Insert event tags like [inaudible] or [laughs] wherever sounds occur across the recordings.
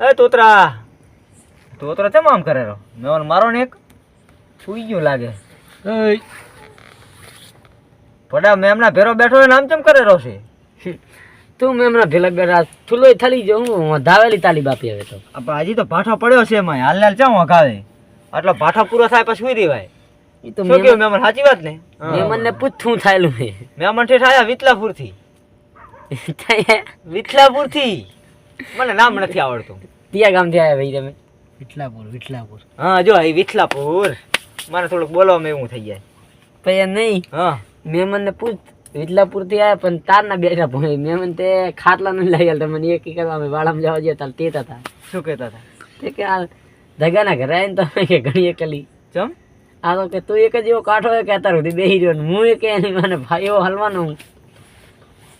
એ તોતરા. તોતરા ચમ આમ કરે રો મેં મારો ને એક સુઈ ગયું લાગે. પડા મેમના ભેરો બેઠો ને આમ ચમ કરે રો છે? તું મેં હમણાં ભેલા બેઠા થુલો થાલી જો હું ધાવેલી તાલી બાપી હવે તો. આપણે હજી તો ભાઠો પડ્યો છે એમાં. હાલ હાલ ચમ વગાવે આટલો ભાઠો પૂરો થાય પછી સુઈ દેવાય? એ તો શું કેવું મહેમાન સાચી વાત ને? મેમન ને પૂછું થાયેલું [laughs] હે મહેમાન ઠેઠ આયા વિતલાપુરથી વિતલાપુરથી મને નામ નથી આવડતું. ત્યાં ગામથી આવ્યા ભાઈ તમે? વિઠલાપુર વિઠલાપુર હા જો એ વિઠલાપુર મને થોડુંક બોલવામાં એવું થઈ જાય. પછી નહીં. હા. મેં મને પૂછ વિઠલાપુરથી આવ્યા પણ તાર ના બેઠા મેં મેમન તે ખાટલા નહીં લાગ્યા મને એક કરવા અમે વાળામાં જવા જઈએ તાર તે હતા. શું કહેતા હતા? તે કે આ ધગાના ઘરે આવીને તમે કે ઘણી એકલી. ચમ? આ તો કે તું એક જ એવો કાઠો હોય કે અત્યાર સુધી બેસી રહ્યો ને હું એ કે મને ભાઈ એવો હલવાનો હું.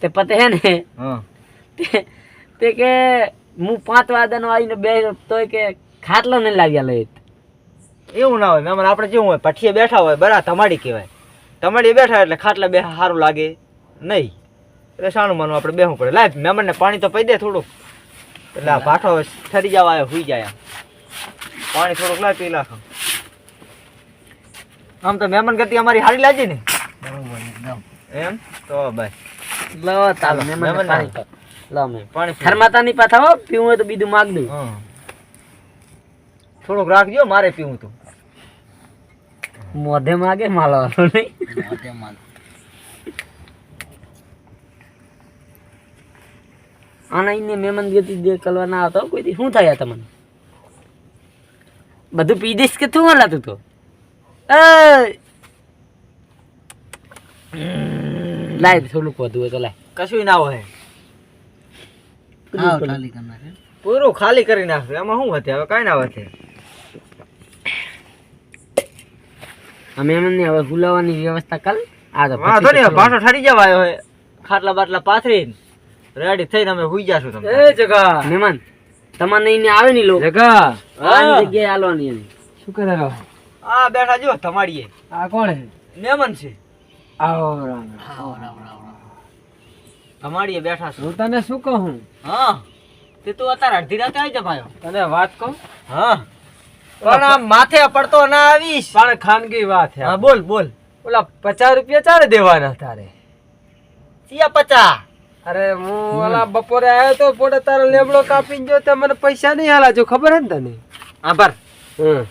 તે પતે હે ને? હા. તે તે કે હું પાંચ વાગ્યાનો આવીને બે તોય કે ખાટલો નહીં લાવ્યા લઈ એવું ના હોય મહેમાન આપણે જેવું હોય પઠીએ બેઠા હોય બરા તમાડી કહેવાય. તમારી બેઠા એટલે ખાટલા બે સારું લાગે નહીં. એટલે શાનું માનું આપણે બેહવું પડે. લાય મહેમાનને પાણી તો પી દે થોડુંક. એટલે આ ભાઠો ઠરી જવા આવ્યો હુઈ જાય આમ. પાણી થોડુંક લાય પી નાખો. આમ તો મહેમાન કરતી અમારી હારી લાગી ને? બરોબર એમ? તો ભાઈ લો તાલો મહેમાનને મેમન પાણી ની હો પીવું હોય તો બીજું માગ દઉં થોડુંક રાખજો મારે પીવું તું મોઢે માગે માલવાનો નહીં. મોઢે માલ. આનાઈને મહેમાન ગતિ દે કરવા ના આવતો કોઈ દી શું થાય તમને? બધું પી દઈશ કે તું હલાતું તો એ લાય થોડુંક વધુ હોય તો લાય. કશું ના હોય. આવ ખાલી કરી. પૂરું ખાલી કરી નાખશું એમાં શું વધે? હવે કાંઈ ના વધે. અમે એમને હવે હુલાવાની વ્યવસ્થા કર. આ તો વાંધો નહીં ભાટો ઠરી જવા આવ્યો હોય ખાટલા બાટલા પાથરી રેડી થઈને અમે હુઈ જાશું તમે એ જગા. મહેમાન તમારે એને આવે નહીં લો જગા. આ જગ્યાએ આલવાની એની. શું કરે રહો આ બેઠા જો તમારીએ આ કોણ છે? મહેમાન છે. આવો રામ આવો રામ. રામ તમાડીએ બેઠા છું. હું તને શું કહું? હા તે તું અત્યારે અડધી રાતે આવી જા ભાયો તને વાત કહું? હા. પણ આમ માથે પડતો ના આવીશ. પણ ખાનગી વાત હે હા બોલ બોલ. ઓલા પચાસ રૂપિયા ચારે દેવાના તારે? સિયા પચાસ. અરે હું ઓલા બપોરે આવ્યો તો પોતે તારો લેબડો કાપીને જો તે મને પૈસા નહીં હાલા જો ખબર હે ને તને? આભાર હમ.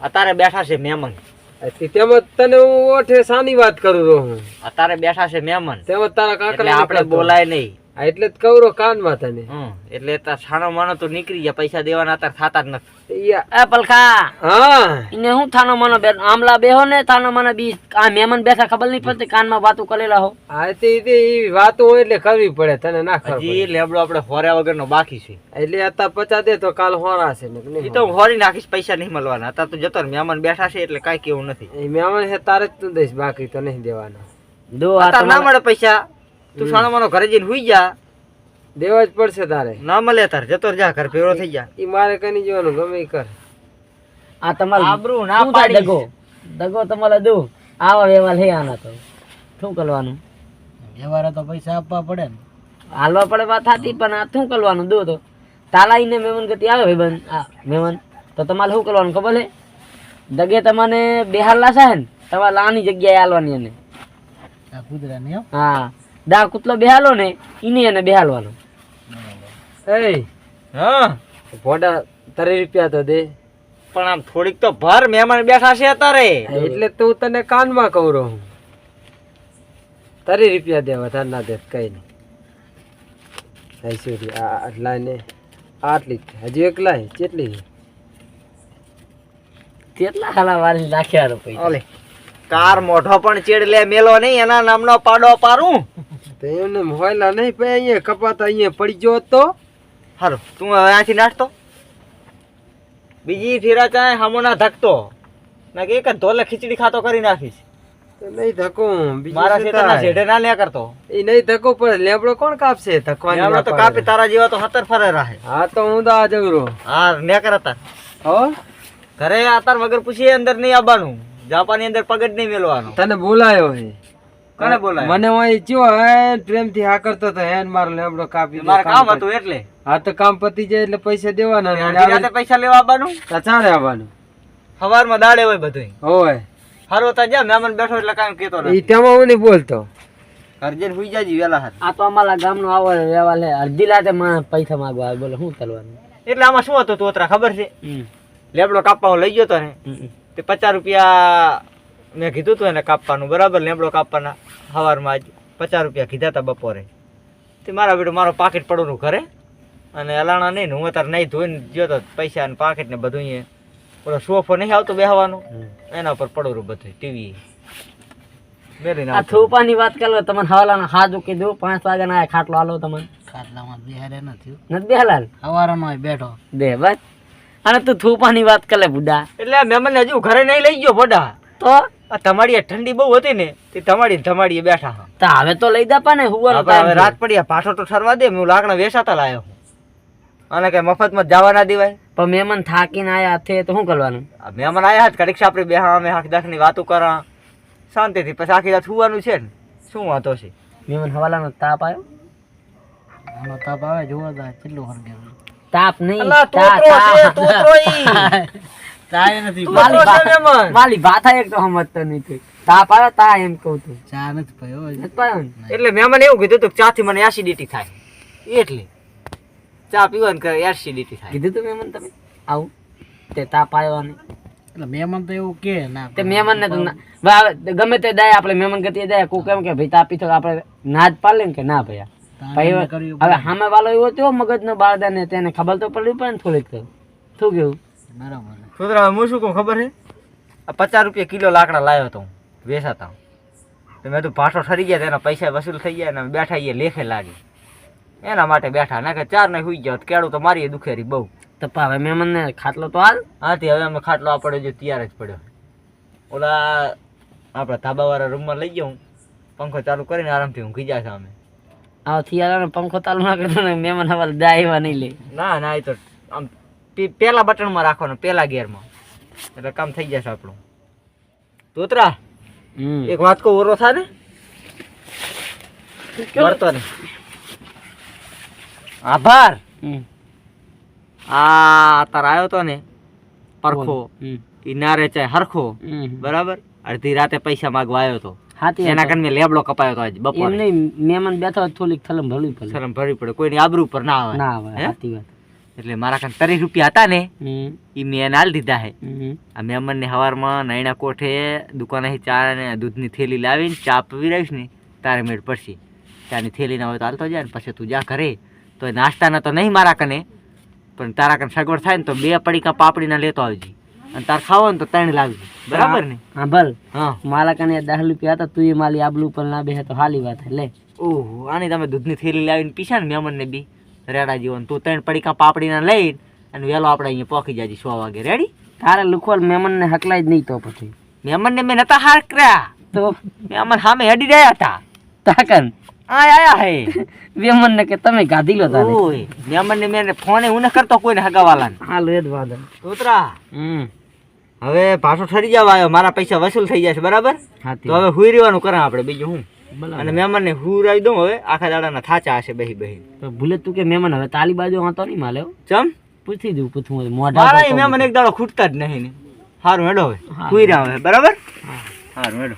અત્યારે બેઠા છે મહેમાન. તેમાં તને હું ઓઠે સાની વાત કરું રહું અત્યારે બેઠા છે મહેમાન. તેમાં તારા કાકરા આપણે બોલાય નહીં. એટલે જ કવરો કાનમાં તને એટલે તાર છાનો માનો તો નીકળી ગયા પૈસા દેવાના અત્યારે થતા જ નથી. એ પલખા! હા. ઇને હું થાનો માનો બે આમલા બેહો ને થાનો માનો બી આ મહેમાન બેઠા ખબર નહીં પડતી કાનમાં વાતો કરેલા હો. આ તે તે વાતો હોય એટલે કરવી પડે તને ના ખબર હજી લેબડો આપણે હોર્યા વગરનો બાકી છે. એટલે અત્યારે પચાસ દે તો કાલ હોરા છે ને એ તો હું હોરી. નાખીશ પૈસા નહીં મળવાના. અત્યારે તો જતો. મહેમાન બેઠા છે એટલે કાંઈ કેવું નથી. એ મહેમાન છે તારે જ તું દઈશ બાકી તો નહીં દેવાના. દો આ ના મળે પૈસા. તું સાણો મારો ઘરે જઈને હુઈ જા. દેવા જ પડશે તારે. ના મળે તારે જતો જા ઘર ભેગો થઈ જા. ઈ મારે કની જવાનું ગમે કર. આ તમાર આબરૂ ના પાડી દગો? દગો તમારે દો. આવા વ્યવહાર હે આના તો. શું કરવાનું? વ્યવહારે તો પૈસા આપવા પડે ને. હાલવા પડે વાત થતી પણ આ શું કરવાનું? દો તો. તાલાઈને મહેમાન ગતિ આવે ભાઈ બન આ મહેમાન તો તમારે શું કરવાનું ખબર હે? દગે તમને બેહાર લાશે ને તમારે લાની જગ્યાએ હાલવાની એને. આ કુદરા ને હા. દા કૂતલો બેહાલો ને ઈને એને બેહાલવાનો. એ હા? ભોડા ત્રણ રૂપિયા તો દે. પણ આમ થોડીક તો ભર મહેમાન બેઠા છે અત્યારે. એટલે તું તને કાનમાં કહું રહું ત્રણ રૂપિયા દે વધારે ના દે કઈ નહીં. આઈસોરી આ આટલા ને આટલી. હજી એકલા હે? કેટલી? કેટલા ખાલા વારી નાખ્યા રૂપિયા કાર મોઢો પણ ચેડ લે મેલો નહીં એના નામનો પાડો પારું તો એમને હોયલા નહીં પછી અહીંયા કપાતા અહીંયા પડી ગયો તો હારું તું હવે અહીંયાથી નાખતો બીજી ફેરા ચાય હામો ના ધકતો. ના કે એક ધોલે ખીચડી ખાતો કરી નાખીશ. નહીં ધકું મારા શું શેઠના ના લે કરતો. એ નહીં ધકો પણ લેબડો કોણ કાપશે? ધકવાની હમણાં તો કાપી તારા જેવા તો હતર ફરે રહે. હા તો હું તો આ જગરો. હા ને કરતા હો? ઘરે આતાર વગર પૂછીએ અંદર નહીં આવવાનું. જાપાની અંદર પગડ નહીં મેલવાનો. તને બોલાયો હે. કોને બોલાય મને હું ચો હે પ્રેમથી હા કરતો તો હેન મારો લેબડો કાપી મારે કામ કામ હતું એટલે. હા તો કામ પતી જાય એટલે પૈસા દેવાના રાતે પૈસા લેવા આવવાનું? તો ચાલે આવવાનું. સવારમાં દાડે હોય બધું હોય. હારો તા જા મેમન બેઠો એટલે કાંઈ કેતો ઈ તેમાં હું નહીં બોલતો. અર્જન હુઈ જાજી વેલા હાથ આ તો અમારા ગામનો આવો વ્યવહાર લે અર્જી લાતે માં પૈસા માંગવા આવે બોલો શું કરવાનું? એટલે આમાં શું હતું તોતરા ખબર છે? લેબડો કાપવા લઈ ગયો તો ને. તે પચાસ રૂપિયા મેં કીધું હતું એને કાપવાનું. બરાબર લેમડો કાપવાના સવારમાં આજ પચાસ રૂપિયા કીધા હતા બપોરે. તે મારા બેટો મારો પાકીટ પડવાનું ઘરે. અને અલાણા નહીં હું અત્યારે નહીં ધોઈને ગયો તો પૈસા અને પાકીટ ને બધું અહીંયા. પેલો સોફો નહીં આવતો બેહવાનો. એના ઉપર પડોરું બધું ટીવી. આ આવતો. વાત કરો તમને હવાલાનો હાજુ કીધું પાંચ વાગ્યાના આયા ખાટલો હાલો તમને ખાટલામાં બેહારે નથી નથી બેહાલાલ? હવારનો બેઠો. દે બસ અને તું થૂપાની વાત કરે બુડા. એટલે મેમન હજુ ઘરે નહીં લઈ ગયો બોડા. તો? આ તમારી આ ઠંડી બહુ હતી ને તે તમારી તમારી બેઠા હા. તો હવે તો લઈ દા ને હુવાનો હવે રાત પડી પાછો તો ઠરવા દે હું લાકડા વેસાતા લાયો અને કઈ મફતમાં જ જવા ના દેવાય. પણ મહેમાન થાકીને આયા છે તો શું કરવાનું? મહેમાન આયા હતા કડીક આપણે બેહા અમે આખી દાખની વાતો કરા. શાંતિથી પછી આખી રાત સુવાનું છે ને. શું વાંધો છે? મહેમાન હવાલાનો તાપ આવ્યો તાપ આવે જોવો કેટલું તાપ નહીં અલા, [laughs] તા- તા- તોતરો નથી માલી છે ભા- મહેમાન. માલી ભાષા એક તો સમજતો નથી તા આવે તા એમ કહું તું ચા નથી પીયો એટલે મહેમાન એવું કીધું તું ચા ચાથી મને એસિડિટી થાય. એટલે. ચા પીવાની કરે એસિડિટી થાય. કીધું તું મહેમાન તમે? આવું. તે તા આવ્યો ને મહેમાન તો એવું કે ના તે મહેમાન ને તો ગમે તે દાય આપણે મહેમાન ગતિએ દાય કો કેમ કે ભાઈ તાપી તો આપણે ના જ પાડે ને કે ના ભાઈ હવે સામે વાળો એવો તેવો મગજ નો બાળદા ને તેને ખબર તો પડવી પડે ને થોડીક તો. શું કેવું બરાબર. છોતરા હું શું કહું ખબર છે? આ પચાસ રૂપિયા કિલો લાકડા લાવ્યો તો હું વેચાતા તો મેં તો ભાષો ઠરી ગયા તો એના પૈસા વસૂલ થઈ ગયા અને બેઠા એ લેખે લાગે. એના માટે બેઠા ના કે ચાર ને સુઈ જાવ કેળું તો મારી દુખેરી બહુ. તો પા હવે મહેમાન ને ખાટલો તો હાલ? હાથી હવે અમે ખાટલો આપણે જો તૈયાર જ પડ્યો. ઓલા આપણા ધાબાવાળા રૂમમાં લઈ જાઉં પંખો ચાલુ કરીને આરામથી ઊંઘી જાય છે અમે. આવો થિયારા પંખો ચાલુ ના કરતો ને મહેમાન હવે જાય એવા નહીં લે. ના ના એ તો આમ પેલા બટનમાં રાખવાનું પેલા ગેરમાં. એટલે કામ થઈ જશે આપણું. તોતરા એક વાત કહું ઓરો થાય ને વળતો આભાર. આ તાર આવ્યો તો ને પરખો. હમ. ઈ નારે ચાય હરખો. બરાબર? અડધી રાતે પૈસા માગવા આવ્યો તો. એના કારણે મેં લેબડો કપાયો તો આજે બપોર. નહીં મહેમાન બેઠો થોડીક થલમ ભરવી પડે. થલમ ભરવી પડે. કોઈની આબરૂ ઉપર ના આવે. ના આવે સાચી વાત. એટલે મારા કાંઈ ત્રીસ રૂપિયા હતા ને એ મેં એને આલી દીધા હે. આ મહેમાનને સવારમાં નૈણા કોઠે દુકાનેથી ચા અને દૂધની થેલી લાવીને ચા પીવી રહીશ ને તારે મેળ પડશે. ચાની થેલી ના હોય તો હાલતો જાય ને પછી તું જા ઘરે. તો એ નાસ્તાના તો નહીં મારા કને પણ તારા કને સગવડ થાય ને તો બે પડીકા પાપડીના લેતો આવજે. અને તાર ખાવો ને તો ત્રણ લાવજે બરાબર ને? હા ભલ. હા. મારા કને દસ રૂપિયા હતા તું એ માલી આબલું પર ના બે તો હાલી વાત. લે. ઓહો આની તમે દૂધની થેલી લાવીને પીશા ને મહેમાનને બી? રેડા જીવન તું ત્રણ પડીકા પાપડીને લઈને અને વહેલો આપણે અહીંયા પહોંચી છે સો વાગે. રેડી તારે લુખવાલ મહેમાનને હકલાય જ નહીં તો પછી. મહેમાનને મેં નતા હાર કર્યા તો? મહેમાન સામે હડી રહ્યા હતા. તાકન. આય આયા હે. [laughs] મહેમાન કે તમે ગાધી લો તારે. ઓય મહેમાનને મેં ફોને હું ન કરતો કોઈને હગાવાલાને. હાલ એ જ તોતરા હમ. હવે પાછો ઠરી જવા આવ્યો મારા પૈસા વસૂલ થઈ જશે બરાબર? તો હવે હુઈ રહેવાનું કરા આપણે. બીજું હું અને મહેમાનને હુરાવી દઉં હવે આખા દાડાના થાચા હશે બેહી બહી. ભૂલે તું કે મહેમાન હવે તાલી બાજુ વાંધો નહીં માલે ચમ? પૂછી દઉં પૂછું હોય. મોઢા મારા મહેમાન એક દાડો ખૂટતા જ નહીં ને. સારું હેડો હવે. કુઈ રહ્યા હવે બરાબર? સારું હેડો.